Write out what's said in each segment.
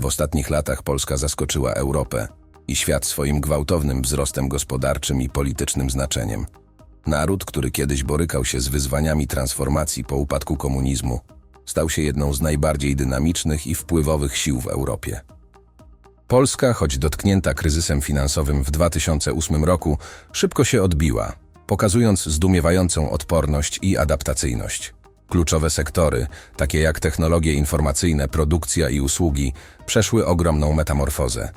W ostatnich latach Polska zaskoczyła Europę i świat swoim gwałtownym wzrostem gospodarczym i politycznym znaczeniem. Naród, który kiedyś borykał się z wyzwaniami transformacji po upadku komunizmu, stał się jedną z najbardziej dynamicznych i wpływowych sił w Europie. Polska, choć dotknięta kryzysem finansowym w 2008 roku, szybko się odbiła, pokazując zdumiewającą odporność i adaptacyjność. Kluczowe sektory, takie jak technologie informacyjne, produkcja i usługi, przeszły ogromną metamorfozę.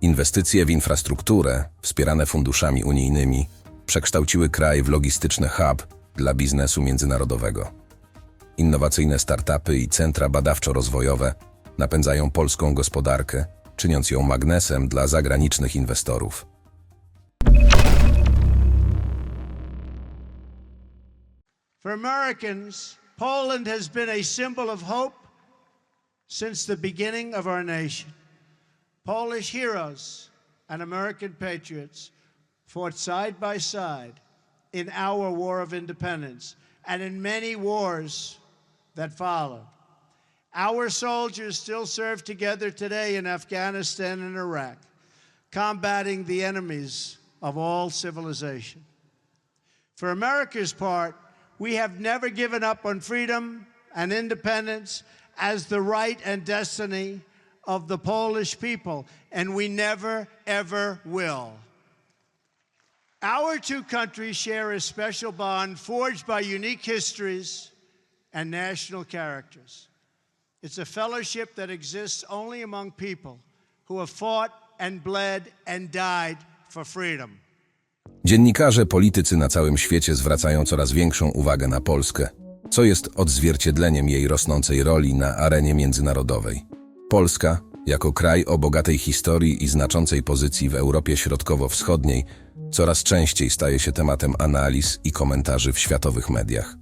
Inwestycje w infrastrukturę, wspierane funduszami unijnymi, przekształciły kraj w logistyczny hub dla biznesu międzynarodowego. Innowacyjne startupy i centra badawczo-rozwojowe napędzają polską gospodarkę, czyniąc ją magnesem dla zagranicznych inwestorów. For Americans, Poland has been a symbol of hope since the beginning of our nation. Polish heroes and American patriots fought side by side in our War of Independence and in many wars that followed. Our soldiers still serve together today in Afghanistan and Iraq, combating the enemies of all civilization. For America's part, we have never given up on freedom and independence as the right and destiny of the Polish people, and we never, ever will. Our two countries share a special bond forged by unique histories and national characters. It's a fellowship that exists only among people who have fought and bled and died for freedom. Dziennikarze, politycy na całym świecie zwracają coraz większą uwagę na Polskę, co jest odzwierciedleniem jej rosnącej roli na arenie międzynarodowej. Polska, jako kraj o bogatej historii i znaczącej pozycji w Europie Środkowo-Wschodniej, coraz częściej staje się tematem analiz i komentarzy w światowych mediach.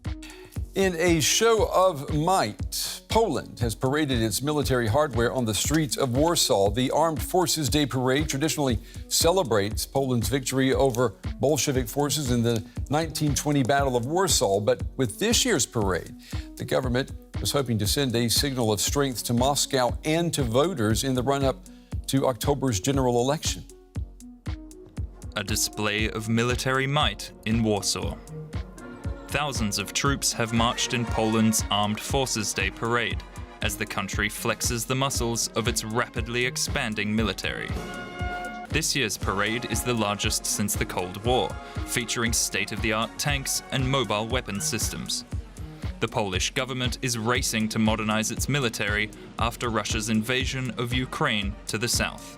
In a show of might, Poland has paraded its military hardware on the streets of Warsaw. The Armed Forces Day Parade traditionally celebrates Poland's victory over Bolshevik forces in the 1920 Battle of Warsaw. But with this year's parade, the government was hoping to send a signal of strength to Moscow and to voters in the run up to October's general election. a display of military might in Warsaw. Thousands of troops have marched in Poland's Armed Forces Day parade as the country flexes the muscles of its rapidly expanding military. This year's parade is the largest since the Cold War, featuring state of the art tanks and mobile weapon systems. The Polish government is racing to modernize its military after Russia's invasion of Ukraine to the south.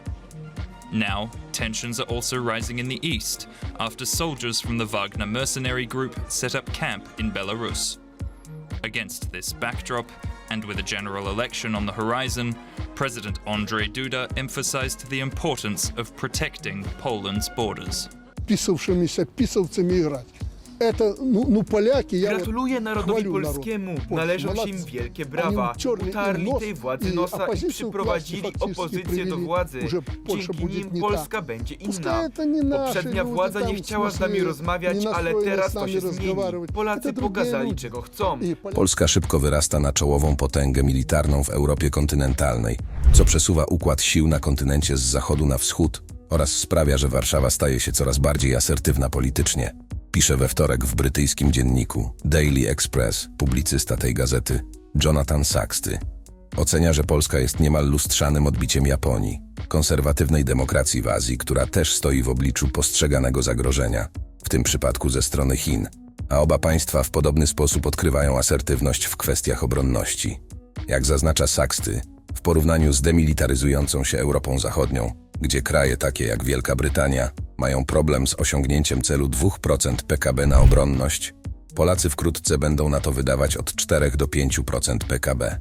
Now, tensions are also rising in the east after soldiers from the Wagner mercenary group set up camp in Belarus. Against this backdrop, and with a general election on the horizon, President Andrzej Duda emphasized the importance of protecting Poland's borders. Это, ну, ну поляки, я вот Gratuluję narodowi chwalił naród. polskiemu. Polski, Należą się im молодцы. wielkie Они brawa. терли им Utarli нос, tej władzy и nosa i оппозицию к власти przyprowadzili фактически opozycję do привели. władzy. Уже Польша Dzięki будет nim не Polska та. będzie inna. Пускай это не наши Poprzednia люди władza там, nie в chciała z смысле, nami не rozmawiać, ale настроены teraz с to нами się zmieni. разговаривать. Polacy Это другие pokazali, люди. czego chcą. И поляки Polska szybko wyrasta na czołową potęgę militarną w Europie kontynentalnej, co przesuwa układ sił na kontynencie z zachodu na wschód oraz sprawia, że Warszawa staje się coraz bardziej asertywna politycznie. Pisze we wtorek w brytyjskim dzienniku Daily Express publicysta tej gazety Jonathan Saxty. Ocenia, że Polska jest niemal lustrzanym odbiciem Japonii, konserwatywnej demokracji w Azji, która też stoi w obliczu postrzeganego zagrożenia, w tym przypadku ze strony Chin, a oba państwa w podobny sposób odkrywają asertywność w kwestiach obronności. Jak zaznacza Saxty, w porównaniu z demilitaryzującą się Europą Zachodnią, gdzie kraje takie jak Wielka Brytania mają problem z osiągnięciem celu 2% PKB na obronność, Polacy wkrótce będą na to wydawać od 4 do 5% PKB.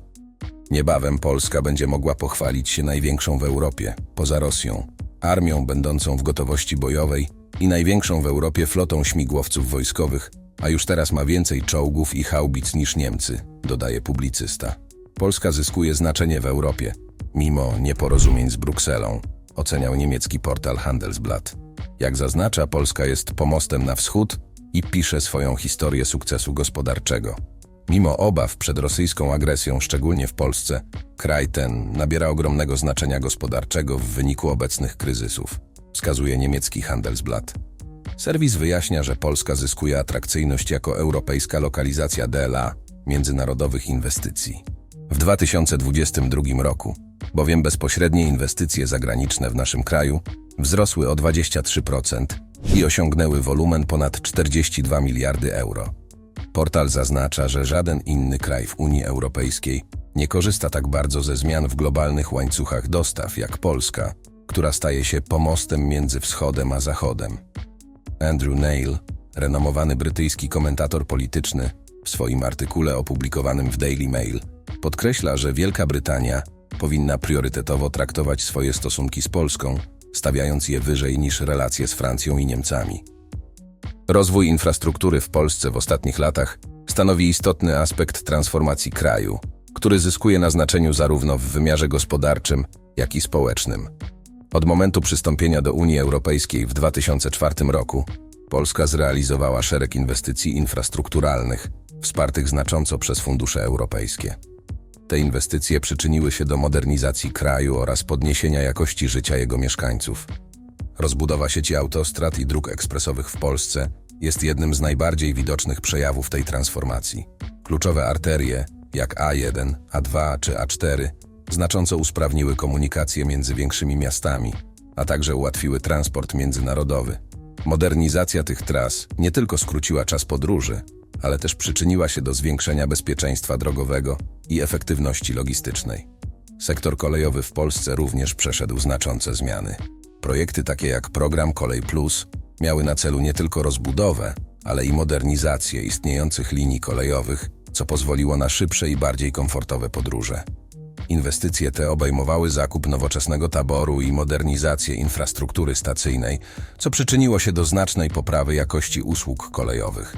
Niebawem Polska będzie mogła pochwalić się największą w Europie, poza Rosją, armią będącą w gotowości bojowej i największą w Europie flotą śmigłowców wojskowych, a już teraz ma więcej czołgów i haubic niż Niemcy, dodaje publicysta. Polska zyskuje znaczenie w Europie, mimo nieporozumień z Brukselą, oceniał niemiecki portal Handelsblatt. Jak zaznacza, Polska jest pomostem na wschód i pisze swoją historię sukcesu gospodarczego. Mimo obaw przed rosyjską agresją, szczególnie w Polsce, kraj ten nabiera ogromnego znaczenia gospodarczego w wyniku obecnych kryzysów, wskazuje niemiecki Handelsblatt. Serwis wyjaśnia, że Polska zyskuje atrakcyjność jako europejska lokalizacja DLA międzynarodowych inwestycji. W 2022 roku, bowiem bezpośrednie inwestycje zagraniczne w naszym kraju wzrosły o 23% i osiągnęły wolumen ponad 42 miliardy euro. Portal zaznacza, że żaden inny kraj w Unii Europejskiej nie korzysta tak bardzo ze zmian w globalnych łańcuchach dostaw jak Polska, która staje się pomostem między wschodem a zachodem. Andrew Neil, renomowany brytyjski komentator polityczny, w swoim artykule opublikowanym w Daily Mail podkreśla, że Wielka Brytania powinna priorytetowo traktować swoje stosunki z Polską, stawiając je wyżej niż relacje z Francją i Niemcami. Rozwój infrastruktury w Polsce w ostatnich latach stanowi istotny aspekt transformacji kraju, który zyskuje na znaczeniu zarówno w wymiarze gospodarczym, jak i społecznym. Od momentu przystąpienia do Unii Europejskiej w 2004 roku Polska zrealizowała szereg inwestycji infrastrukturalnych, wspartych znacząco przez fundusze europejskie. Te inwestycje przyczyniły się do modernizacji kraju oraz podniesienia jakości życia jego mieszkańców. Rozbudowa sieci autostrad i dróg ekspresowych w Polsce jest jednym z najbardziej widocznych przejawów tej transformacji. Kluczowe arterie, jak A1, A2 czy A4, znacząco usprawniły komunikację między większymi miastami, a także ułatwiły transport międzynarodowy. Modernizacja tych tras nie tylko skróciła czas podróży, ale też przyczyniła się do zwiększenia bezpieczeństwa drogowego i efektywności logistycznej. Sektor kolejowy w Polsce również przeszedł znaczące zmiany. Projekty takie jak program Kolej Plus miały na celu nie tylko rozbudowę, ale i modernizację istniejących linii kolejowych, co pozwoliło na szybsze i bardziej komfortowe podróże. Inwestycje te obejmowały zakup nowoczesnego taboru i modernizację infrastruktury stacyjnej, co przyczyniło się do znacznej poprawy jakości usług kolejowych.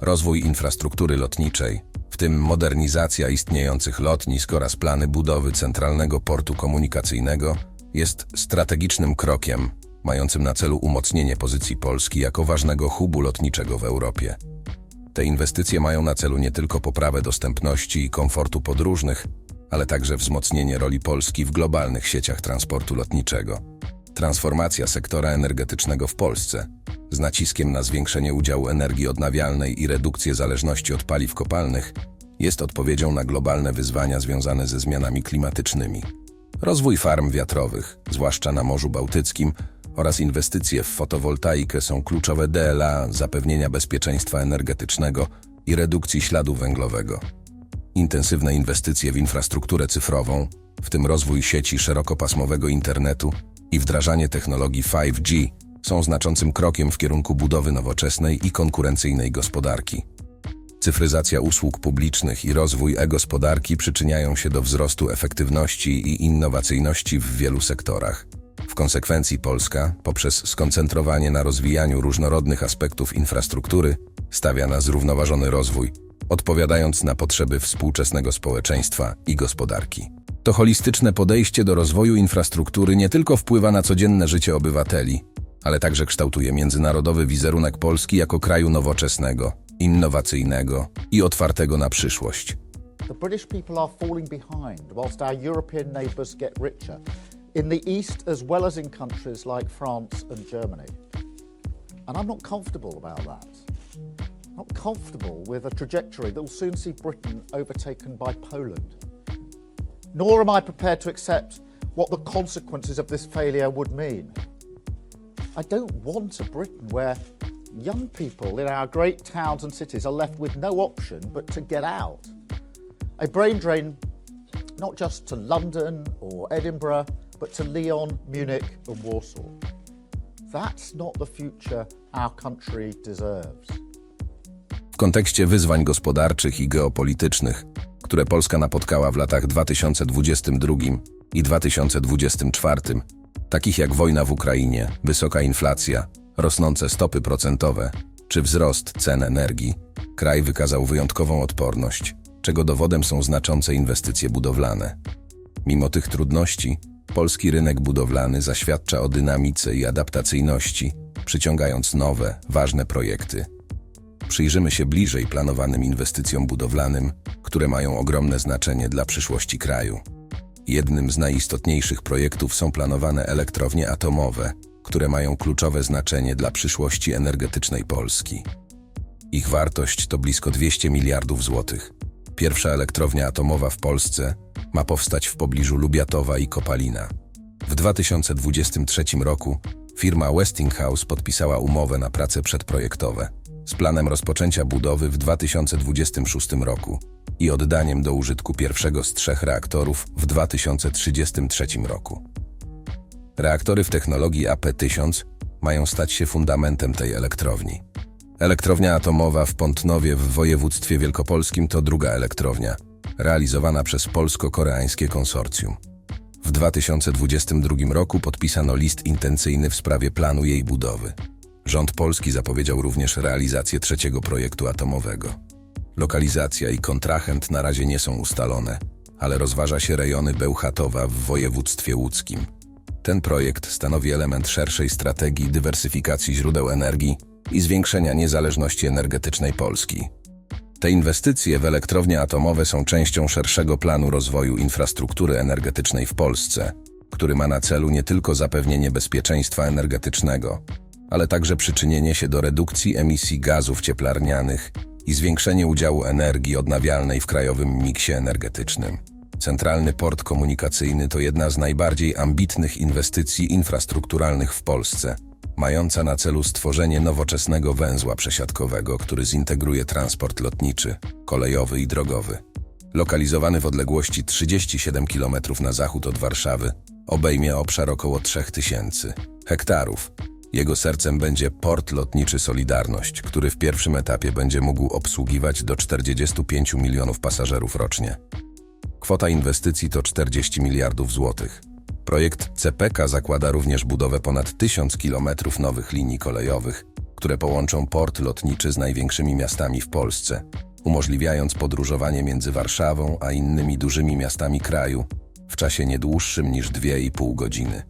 Rozwój infrastruktury lotniczej, w tym modernizacja istniejących lotnisk oraz plany budowy centralnego portu komunikacyjnego, jest strategicznym krokiem mającym na celu umocnienie pozycji Polski jako ważnego hubu lotniczego w Europie. Te inwestycje mają na celu nie tylko poprawę dostępności i komfortu podróżnych, ale także wzmocnienie roli Polski w globalnych sieciach transportu lotniczego. Transformacja sektora energetycznego w Polsce, z naciskiem na zwiększenie udziału energii odnawialnej i redukcję zależności od paliw kopalnych, jest odpowiedzią na globalne wyzwania związane ze zmianami klimatycznymi. Rozwój farm wiatrowych, zwłaszcza na Morzu Bałtyckim, oraz inwestycje w fotowoltaikę są kluczowe dla zapewnienia bezpieczeństwa energetycznego i redukcji śladu węglowego. Intensywne inwestycje w infrastrukturę cyfrową, w tym rozwój sieci szerokopasmowego internetu i wdrażanie technologii 5G, są znaczącym krokiem w kierunku budowy nowoczesnej i konkurencyjnej gospodarki. Cyfryzacja usług publicznych i rozwój e-gospodarki przyczyniają się do wzrostu efektywności i innowacyjności w wielu sektorach. W konsekwencji Polska, poprzez skoncentrowanie na rozwijaniu różnorodnych aspektów infrastruktury, stawia na zrównoważony rozwój, odpowiadając na potrzeby współczesnego społeczeństwa i gospodarki. To holistyczne podejście do rozwoju infrastruktury nie tylko wpływa na codzienne życie obywateli, ale także kształtuje międzynarodowy wizerunek Polski jako kraju nowoczesnego, innowacyjnego i otwartego na przyszłość. The British people are falling behind whilst our European neighbours get richer, in the East as well as in countries like France and Germany. And I'm not comfortable about that. Not comfortable with a trajectory that will soon see Britain overtaken by Poland. Nor am I prepared to accept what the consequences of this failure would mean. I don't want a Britain where young people in our great towns and cities are left with no option but to get out. A brain drain not just to London or Edinburgh, but to Lyon, Munich, and Warsaw. That's not the future our country deserves. W kontekście wyzwań gospodarczych i geopolitycznych, które Polska napotkała w latach 2022 i 2024, takich jak wojna w Ukrainie, wysoka inflacja, rosnące stopy procentowe czy wzrost cen energii, kraj wykazał wyjątkową odporność, czego dowodem są znaczące inwestycje budowlane. Mimo tych trudności, polski rynek budowlany zaświadcza o dynamice i adaptacyjności, przyciągając nowe, ważne projekty. Przyjrzymy się bliżej planowanym inwestycjom budowlanym, które mają ogromne znaczenie dla przyszłości kraju. Jednym z najistotniejszych projektów są planowane elektrownie atomowe, które mają kluczowe znaczenie dla przyszłości energetycznej Polski. Ich wartość to blisko 200 miliardów złotych. Pierwsza elektrownia atomowa w Polsce ma powstać w pobliżu Lubiatowa i Kopalina. W 2023 roku firma Westinghouse podpisała umowę na prace przedprojektowe z planem rozpoczęcia budowy w 2026 roku i oddaniem do użytku pierwszego z trzech reaktorów w 2033 roku. Reaktory w technologii AP1000 mają stać się fundamentem tej elektrowni. Elektrownia atomowa w Pątnowie w województwie wielkopolskim to druga elektrownia, realizowana przez polsko-koreańskie konsorcjum. W 2022 roku podpisano list intencyjny w sprawie planu jej budowy. Rząd polski zapowiedział również realizację trzeciego projektu atomowego. Lokalizacja i kontrahent na razie nie są ustalone, ale rozważa się rejony Bełchatowa w województwie łódzkim. Ten projekt stanowi element szerszej strategii dywersyfikacji źródeł energii i zwiększenia niezależności energetycznej Polski. Te inwestycje w elektrownie atomowe są częścią szerszego planu rozwoju infrastruktury energetycznej w Polsce, który ma na celu nie tylko zapewnienie bezpieczeństwa energetycznego, ale także przyczynienie się do redukcji emisji gazów cieplarnianych i zwiększenie udziału energii odnawialnej w krajowym miksie energetycznym. Centralny Port Komunikacyjny to jedna z najbardziej ambitnych inwestycji infrastrukturalnych w Polsce, mająca na celu stworzenie nowoczesnego węzła przesiadkowego, który zintegruje transport lotniczy, kolejowy i drogowy. Lokalizowany w odległości 37 km na zachód od Warszawy, obejmie obszar około 3000 hektarów. Jego sercem będzie port lotniczy Solidarność, który w pierwszym etapie będzie mógł obsługiwać do 45 milionów pasażerów rocznie. Kwota inwestycji to 40 miliardów złotych. Projekt CPK zakłada również budowę ponad 1000 kilometrów nowych linii kolejowych, które połączą port lotniczy z największymi miastami w Polsce, umożliwiając podróżowanie między Warszawą a innymi dużymi miastami kraju w czasie nie dłuższym niż 2,5 godziny.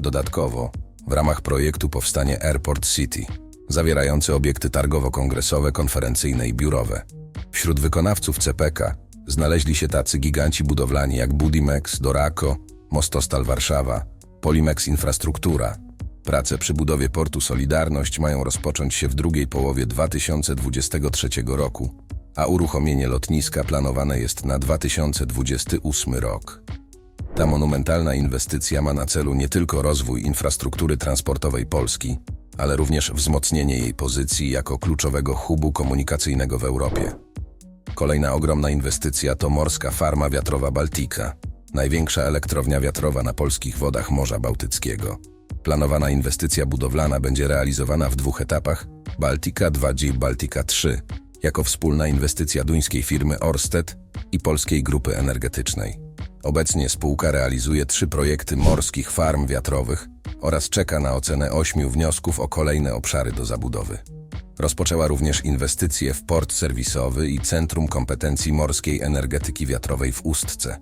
Dodatkowo, w ramach projektu powstanie Airport City, zawierający obiekty targowo-kongresowe, konferencyjne i biurowe. Wśród wykonawców CPK znaleźli się tacy giganci budowlani jak Budimex, Doraco, Mostostal Warszawa, Polimex Infrastruktura. Prace przy budowie portu Solidarność mają rozpocząć się w drugiej połowie 2023 roku, a uruchomienie lotniska planowane jest na 2028 rok. Ta monumentalna inwestycja ma na celu nie tylko rozwój infrastruktury transportowej Polski, ale również wzmocnienie jej pozycji jako kluczowego hubu komunikacyjnego w Europie. Kolejna ogromna inwestycja to morska farma wiatrowa Baltika, największa elektrownia wiatrowa na polskich wodach Morza Bałtyckiego. Planowana inwestycja budowlana będzie realizowana w dwóch etapach Baltica 2G Baltica 3 jako wspólna inwestycja duńskiej firmy Ørsted i polskiej grupy energetycznej. Obecnie spółka realizuje trzy projekty morskich farm wiatrowych oraz czeka na ocenę ośmiu wniosków o kolejne obszary do zabudowy. Rozpoczęła również inwestycje w port serwisowy i Centrum Kompetencji Morskiej Energetyki Wiatrowej w Ustce.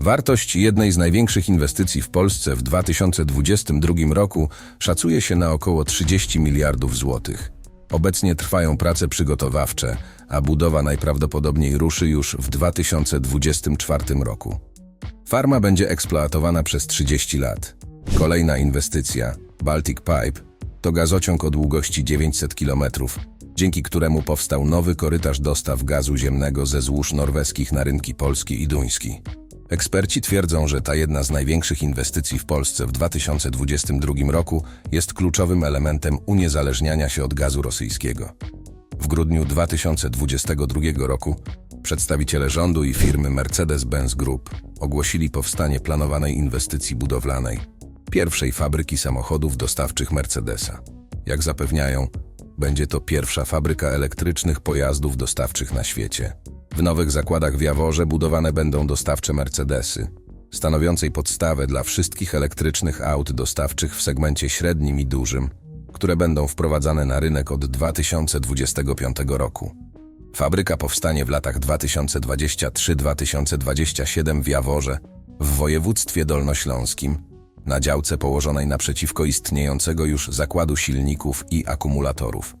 Wartość jednej z największych inwestycji w Polsce w 2022 roku szacuje się na około 30 miliardów złotych. Obecnie trwają prace przygotowawcze, a budowa najprawdopodobniej ruszy już w 2024 roku. Farma będzie eksploatowana przez 30 lat. Kolejna inwestycja, Baltic Pipe, to gazociąg o długości 900 km, dzięki któremu powstał nowy korytarz dostaw gazu ziemnego ze złóż norweskich na rynki polski i duński. Eksperci twierdzą, że ta jedna z największych inwestycji w Polsce w 2022 roku jest kluczowym elementem uniezależniania się od gazu rosyjskiego. W grudniu 2022 roku przedstawiciele rządu i firmy Mercedes-Benz Group ogłosili powstanie planowanej inwestycji budowlanej, pierwszej fabryki samochodów dostawczych Mercedesa. Jak zapewniają, będzie to pierwsza fabryka elektrycznych pojazdów dostawczych na świecie. W nowych zakładach w Jaworze budowane będą dostawcze Mercedesy, stanowiącej podstawę dla wszystkich elektrycznych aut dostawczych w segmencie średnim i dużym, które będą wprowadzane na rynek od 2025 roku. Fabryka powstanie w latach 2023-2027 w Jaworze, w województwie dolnośląskim, na działce położonej naprzeciwko istniejącego już zakładu silników i akumulatorów.